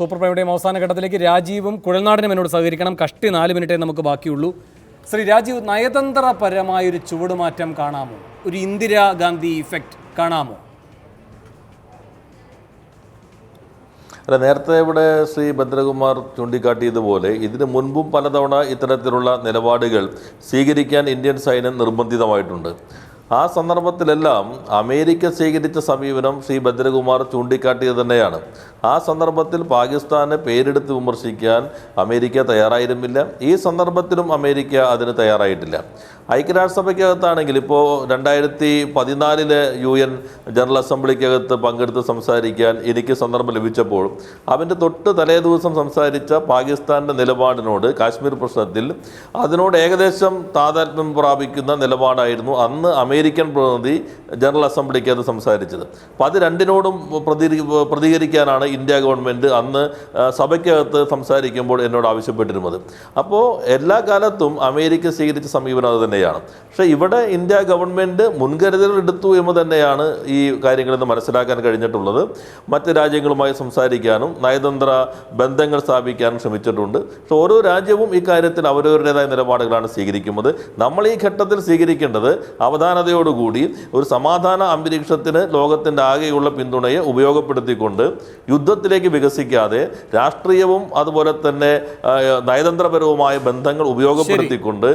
Super പ്രൈമിന്റെയും അവസാന ഘട്ടത്തിലേക്ക് രാജീവും കുഴൽനാടനും എന്നോട് സഹകരിക്കണം. കഷ്ടി നാല് മിനിറ്റേ നമുക്ക് ബാക്കിയുള്ളൂ. ശ്രീ രാജീവ് നയതന്ത്രപരമായ നയതന്ത്രപരമായൊരു ചുവടുമാറ്റം കാണാമോ? ഒരു ഇന്ദിരാഗാന്ധി ഇഫക്റ്റ് കാണാമോ? അല്ല നേരത്തെ ഇവിടെ ശ്രീ ഭദ്രകുമാർ ചൂണ്ടിക്കാട്ടിയതുപോലെ ഇതിനു മുൻപും പലതവണ ഇത്തരത്തിലുള്ള നിലപാടുകൾ സ്വീകരിക്കാൻ ഇന്ത്യൻ സൈന്യം നിർബന്ധിതമായിട്ടുണ്ട്. ആ സന്ദർഭത്തിലെല്ലാം അമേരിക്ക സ്വീകരിച്ച സമീപനം ശ്രീ ഭദ്രകുമാർ ചൂണ്ടിക്കാട്ടിയത് തന്നെയാണ്. ആ സന്ദർഭത്തിൽ പാകിസ്ഥാനെ പേരെടുത്ത് വിമർശിക്കാൻ അമേരിക്ക തയ്യാറായിരുന്നില്ല. ഈ സന്ദർഭത്തിലും അമേരിക്ക അതിന് തയ്യാറായിട്ടില്ല. ഐക്യരാഷ്ട്രസഭയ്ക്കകത്താണെങ്കിൽ ഇപ്പോൾ രണ്ടായിരത്തി പതിനാലിൽ യു എൻ ജനറൽ അസംബ്ലിക്കകത്ത് പങ്കെടുത്ത് സംസാരിക്കാൻ എനിക്ക് സന്ദർഭം ലഭിച്ചപ്പോൾ അവന്റെ തൊട്ട് തലേ ദിവസം സംസാരിച്ച പാകിസ്ഥാന്റെ നിലപാടിനോട് കാശ്മീർ പ്രശ്നത്തിൽ അതിനോട് ഏകദേശം താതാത്മ്യം പ്രാപിക്കുന്ന നിലപാടായിരുന്നു അന്ന് അമേരിക്കൻ പ്രതിനിധി ജനറൽ അസംബ്ലിക്കകത്ത് സംസാരിച്ചത്. അപ്പം അത് രണ്ടിനോടും പ്രതി പ്രതികരിക്കാനാണ് ഇന്ത്യ ഗവൺമെന്റ് അന്ന് സഭയ്ക്കകത്ത് സംസാരിക്കുമ്പോൾ എന്നോട് ആവശ്യപ്പെട്ടിരുന്നത്. അപ്പോൾ എല്ലാ കാലത്തും അമേരിക്ക സ്വീകരിച്ച സമീപനം അത് തന്നെയാണ്. പക്ഷേ ഇവിടെ ഇന്ത്യ ഗവൺമെന്റ് മുൻകരുതലുകൾ എടുത്തു എന്ന് തന്നെയാണ് ഈ കാര്യങ്ങളിൽ നിന്ന് മനസ്സിലാക്കാൻ കഴിഞ്ഞിട്ടുള്ളത്. മറ്റ് രാജ്യങ്ങളുമായി സംസാരിക്കാനും നയതന്ത്ര ബന്ധങ്ങൾ സ്ഥാപിക്കാനും ശ്രമിച്ചിട്ടുണ്ട്. പക്ഷേ ഓരോ രാജ്യവും ഇക്കാര്യത്തിൽ അവരവരുടേതായ നിലപാടുകളാണ് സ്വീകരിക്കുന്നത്. നമ്മൾ ഈ ഘട്ടത്തിൽ സ്വീകരിക്കേണ്ടത് അവധാനതയോടുകൂടി ഒരു സമാധാന അന്തരീക്ഷത്തിന് ലോകത്തിന്റെ ആകെയുള്ള പിന്തുണയെ ഉപയോഗപ്പെടുത്തിക്കൊണ്ട് യുദ്ധത്തിലേക്ക് വികസിക്കാതെ രാഷ്ട്രീയവും അതുപോലെ തന്നെ നയതന്ത്രപരവുമായ ബന്ധങ്ങൾ ഉപയോഗപ്പെടുത്തിക്കൊണ്ട്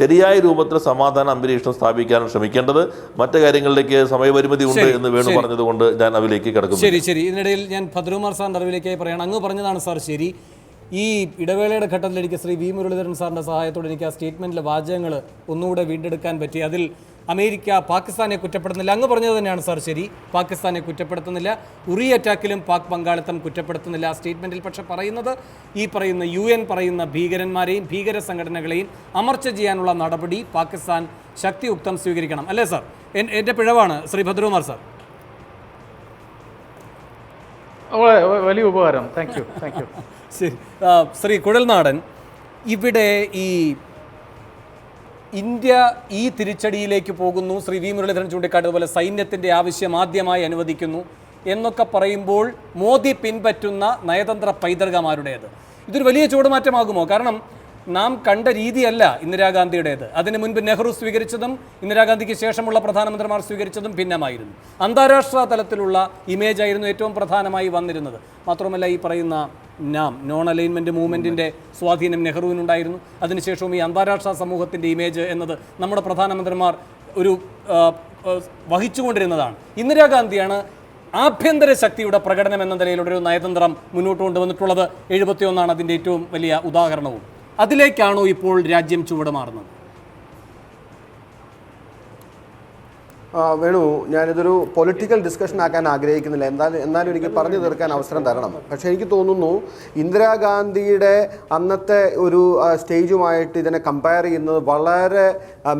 ശരിയായ രൂപത്തിൽ സമാധാന അന്തരീക്ഷം സ്ഥാപിക്കാൻ ശ്രമിക്കേണ്ടത് മറ്റു കാര്യങ്ങളിലേക്ക് സമയപരിമിതി ഉണ്ട് എന്ന് വേണു പറഞ്ഞതുകൊണ്ട് ഞാൻ അതിലേക്ക് കിടക്കുന്നു. ശരി ശരി. ഇതിനിടയിൽ ഞാൻ ഭദ്രകുമാർ സാറിന്റെ അറിവിലേക്കായി പറയണം. അങ്ങ് പറഞ്ഞതാണ് സാർ ശരി. ഈ ഇടവേളയുടെ ഘട്ടത്തിൽ എനിക്ക് ശ്രീ വി മുരളീധരൻ സാറിന്റെ സഹായത്തോടെ എനിക്ക് ആ സ്റ്റേറ്റ്മെന്റിലെ വാചകങ്ങൾ ഒന്നുകൂടെ വീണ്ടെടുക്കാൻ പറ്റി. അതിൽ അമേരിക്ക പാകിസ്ഥാനെ കുറ്റപ്പെടുത്തുന്നില്ല. അങ്ങ് പറഞ്ഞത് തന്നെയാണ് സാർ ശരി. പാകിസ്ഥാനെ കുറ്റപ്പെടുത്തുന്നില്ല. ഉറി അറ്റാക്കിലും പാക് പങ്കാളിത്തം കുറ്റപ്പെടുത്തുന്നില്ല. ആ സ്റ്റേറ്റ്മെന്റിൽ പക്ഷേ പറയുന്നത് ഈ പറയുന്ന യു എൻ പറയുന്ന ഭീകരന്മാരെയും ഭീകര സംഘടനകളെയും അമർച്ച ചെയ്യാനുള്ള നടപടി പാകിസ്ഥാൻ ശക്തിയുക്തം സ്വീകരിക്കണം. അല്ലേ സാർ? എൻ- എന്റെ പിഴവാണ് ശ്രീ ഭദ്രകുമാർ സാർ. വലിയ ഉപകാരം. Thank you thank you. ശരി. ശ്രീ കുഴൽനാടൻ ഇവിടെ ഈ ഇന്ത്യ ഈ തിരിച്ചടിയിലേക്ക് പോകുന്നു. ശ്രീ വി മുരളീധരൻ ചൂണ്ടിക്കാട്ടിയതുപോലെ സൈന്യത്തിന്റെ ആവശ്യം ആദ്യമായി അനുവദിക്കുന്നു എന്നൊക്കെ പറയുമ്പോൾ മോദി പിൻപറ്റുന്ന നയതന്ത്ര പൈതൃകമാരുടേത്. ഇതൊരു വലിയ ചൂടുമാറ്റമാകുമോ കാരണം നാം കണ്ട രീതിയല്ല ഇന്ദിരാഗാന്ധിയുടേത്. അതിന് മുൻപ് നെഹ്റു സ്വീകരിച്ചതും ഇന്ദിരാഗാന്ധിക്ക് ശേഷമുള്ള പ്രധാനമന്ത്രിമാർ സ്വീകരിച്ചതും ഭിന്നമായിരുന്നു. അന്താരാഷ്ട്ര തലത്തിലുള്ള ഇമേജായിരുന്നു ഏറ്റവും പ്രധാനമായി വന്നിരുന്നത്. മാത്രമല്ല ഈ പറയുന്ന നാം നോൺ അലൈൻമെന്റ് മൂവ്മെന്റിന്റെ സ്വാധീനം നെഹ്റുവിനുണ്ടായിരുന്നു അതിനുശേഷവും ഈ അന്താരാഷ്ട്ര സമൂഹത്തിന്റെ ഇമേജ് എന്നത് നമ്മുടെ പ്രധാനമന്ത്രിമാർ ഒരു വഹിച്ചുകൊണ്ടിരുന്നതാണ്. ഇന്ദിരാഗാന്ധിയാണ് ആഭ്യന്തര ശക്തിയുടെ പ്രകടനം എന്ന നിലയിലുള്ള ഒരു നയതന്ത്രം മുന്നോട്ട് കൊണ്ടുവന്നിട്ടുള്ളത്. എഴുപത്തിയൊന്നാണ് അതിന്റെ ഏറ്റവും വലിയ ഉദാഹരണവും. അതിലേക്കാണോ ഇപ്പോൾ രാജ്യം ചുവടുമാറുന്നത് ആ, വേണു ഞാനിതൊരു പൊളിറ്റിക്കൽ ഡിസ്കഷൻ ആക്കാൻ ആഗ്രഹിക്കുന്നില്ല. എന്തായാലും എന്നാലും എനിക്ക് പറഞ്ഞു തീർക്കാൻ അവസരം തരണം. പക്ഷേ എനിക്ക് തോന്നുന്നു ഇന്ദിരാഗാന്ധിയുടെ അന്നത്തെ ഒരു സ്റ്റേജുമായിട്ട് ഇതിനെ കമ്പയർ ചെയ്യുന്നത് വളരെ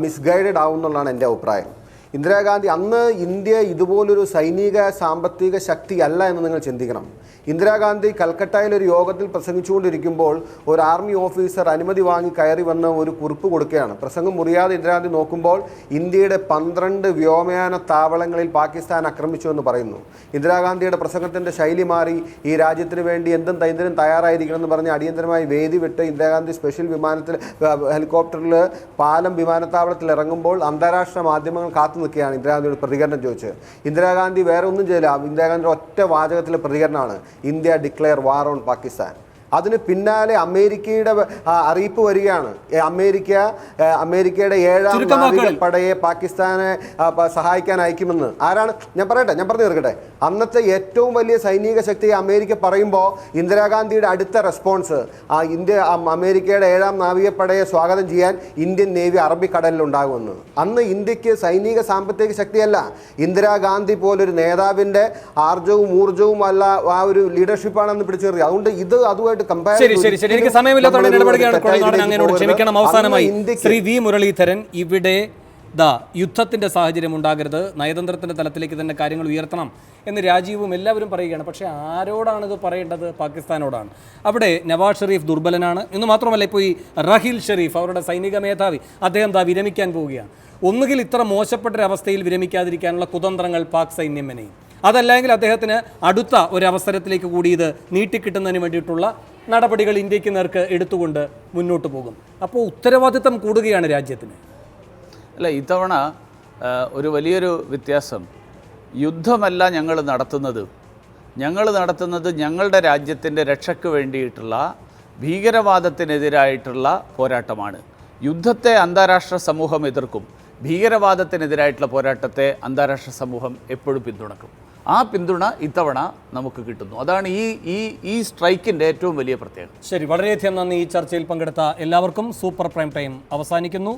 മിസ്ഗൈഡഡ് ആവും എന്നുള്ളതാണ് എന്റെ അഭിപ്രായം. ഇന്ദിരാഗാന്ധി അന്ന് ഇന്ത്യ ഇതുപോലൊരു സൈനിക സാമ്പത്തിക ശക്തിയല്ല എന്ന് നിങ്ങൾ ചിന്തിക്കണം. ഇന്ദിരാഗാന്ധി കൽക്കട്ടയിൽ ഒരു യോഗത്തിൽ പ്രസംഗിച്ചുകൊണ്ടിരിക്കുമ്പോൾ ഒരു ആർമി ഓഫീസർ അനുമതി വാങ്ങി കയറി വന്ന് ഒരു കുറിപ്പ് കൊടുക്കുകയാണ്. പ്രസംഗം മുറിയാതെ ഇന്ദിരാഗാന്ധി നോക്കുമ്പോൾ ഇന്ത്യയുടെ പന്ത്രണ്ട് വ്യോമയാന താവളങ്ങളിൽ പാകിസ്ഥാൻ ആക്രമിച്ചു എന്ന് പറയുന്നു. ഇന്ദിരാഗാന്ധിയുടെ പ്രസംഗത്തിന്റെ ശൈലി മാറി ഈ രാജ്യത്തിന് വേണ്ടി എന്തും തൈന്തിനും തയ്യാറായിരിക്കണം എന്ന് പറഞ്ഞ് അടിയന്തരമായി വേദി വിട്ട് ഇന്ദിരാഗാന്ധി സ്പെഷ്യൽ വിമാനത്തിൽ ഹെലികോപ്റ്ററിൽ പാലം വിമാനത്താവളത്തിൽ ഇറങ്ങുമ്പോൾ അന്താരാഷ്ട്ര മാധ്യമങ്ങൾ കാത്തു നിൽക്കുകയാണ് ഇന്ദിരാഗാന്ധിയുടെ പ്രതികരണം ചോദിച്ച്. ഇന്ദിരാഗാന്ധി വേറെ ഒന്നും ചെയ്യില്ല ഇന്ദിരാഗാന്ധിയുടെ ഒറ്റ വാചകത്തിലെ പ്രതികരണമാണ് India declare war on Pakistan. അതിന് പിന്നാലെ അമേരിക്കയുടെ അറിയിപ്പ് വരികയാണ്. അമേരിക്ക അമേരിക്കയുടെ ഏഴാം. നാവികപ്പടയെ പാകിസ്ഥാനെ സഹായിക്കാൻ അയക്കുമെന്ന്. ആരാണ്? ഞാൻ പറയട്ടെ ഞാൻ പറഞ്ഞു തീർക്കട്ടെ. അന്നത്തെ ഏറ്റവും വലിയ സൈനിക ശക്തി അമേരിക്ക പറയുമ്പോൾ ഇന്ദിരാഗാന്ധിയുടെ അടുത്ത റെസ്പോൺസ് ആ ഇന്ത്യ അമേരിക്കയുടെ ഏഴാം നാവികപ്പടയെ സ്വാഗതം ചെയ്യാൻ ഇന്ത്യൻ നേവി അറബിക്കടലിൽ ഉണ്ടാകുമെന്ന് അന്ന് ഇന്ത്യയ്ക്ക് സൈനിക സാമ്പത്തിക ശക്തിയല്ല. ഇന്ദിരാഗാന്ധി പോലൊരു നേതാവിന്റെ ആർജവും ഊർജവും അല്ല ആ ഒരു ലീഡർഷിപ്പാണെന്ന് പിടിച്ചു നിർത്തി അതുകൊണ്ട് ഇത് അതുമായിട്ട് compare ശരി ശരി ശരി. എനിക്ക് ഒരിക്കലും സമയമില്ലാത്തതുകൊണ്ട് നമ്മളൊരു ഇടപെടുകയാണ് തെറ്റായ കുഴൽനാടൻ ഇതിലേക്ക് അങ്ങനോട് ക്ഷമിക്കണം. അവസാനമായി ശ്രീ വി മുരളീധരൻ ഇവിടെ ദാ യുദ്ധത്തിന്റെ സാഹചര്യം ഉണ്ടാകരുത്. നയതന്ത്രത്തിന്റെ തലത്തിലേക്ക് തന്നെ കാര്യങ്ങൾ ഉയർത്തണം എന്ന് രാജീവും എല്ലാവരും പറയുകയാണ്. പക്ഷേ ആരോടാണ് ഇത് പറയേണ്ടത്? പാകിസ്ഥാനോടാണ്. അവിടെ നവാസ് ഷെരീഫ് ദുർബലനാണ്. എന്ന് മാത്രമല്ല ഇപ്പോൾ ഈ റഹിൽ ഷെരീഫ് അവരുടെ സൈനിക മേധാവി അദ്ദേഹം ദാ വിരമിക്കാൻ പോവുകയാണ്. ഒന്നുകിൽ ഇത്ര മോശപ്പെട്ട അവസ്ഥയിൽ വിരമിക്കാതിരിക്കാനുള്ള കുതന്ത്രങ്ങൾ പാക് സൈന്യം മെനയും. അതല്ലെങ്കിൽ അദ്ദേഹത്തിന് അടുത്ത ഒരു അവസരത്തിലേക്ക് കൂടി ഇത് നീട്ടിക്കിട്ടുന്നതിന് വേണ്ടിയിട്ടുള്ള നടപടികൾ ഇന്ത്യയ്ക്ക് നേർക്ക് എടുത്തുകൊണ്ട് മുന്നോട്ട് പോകും. അപ്പോൾ ഉത്തരവാദിത്തം കൂടുകയാണ് രാജ്യത്തിന്. അല്ല ഇത്തവണ ഒരു വലിയൊരു വ്യത്യാസം. യുദ്ധമല്ല ഞങ്ങൾ നടത്തുന്നത്. ഞങ്ങൾ നടത്തുന്നത് ഞങ്ങളുടെ രാജ്യത്തിന്റെ രക്ഷയ്ക്ക് വേണ്ടിയിട്ടുള്ള ഭീകരവാദത്തിനെതിരായിട്ടുള്ള പോരാട്ടമാണ്. യുദ്ധത്തെ അന്താരാഷ്ട്ര സമൂഹം എതിർക്കും. ഭീകരവാദത്തിനെതിരായിട്ടുള്ള പോരാട്ടത്തെ അന്താരാഷ്ട്ര സമൂഹം എപ്പോഴും പിന്തുണക്കും. ആ പിന്തുണ ഇത്തവണ നമുക്ക് കിട്ടുന്നു. അതാണ് ഈ ഈ ഈ സ്ട്രൈക്കിന്റെ ഏറ്റവും വലിയ പ്രത്യേകത. ശരി വളരെയധികം നന്ദി ഈ ചർച്ചയിൽ പങ്കെടുത്ത എല്ലാവർക്കും സൂപ്പർ പ്രൈം ടൈം അവസാനിക്കുന്നു.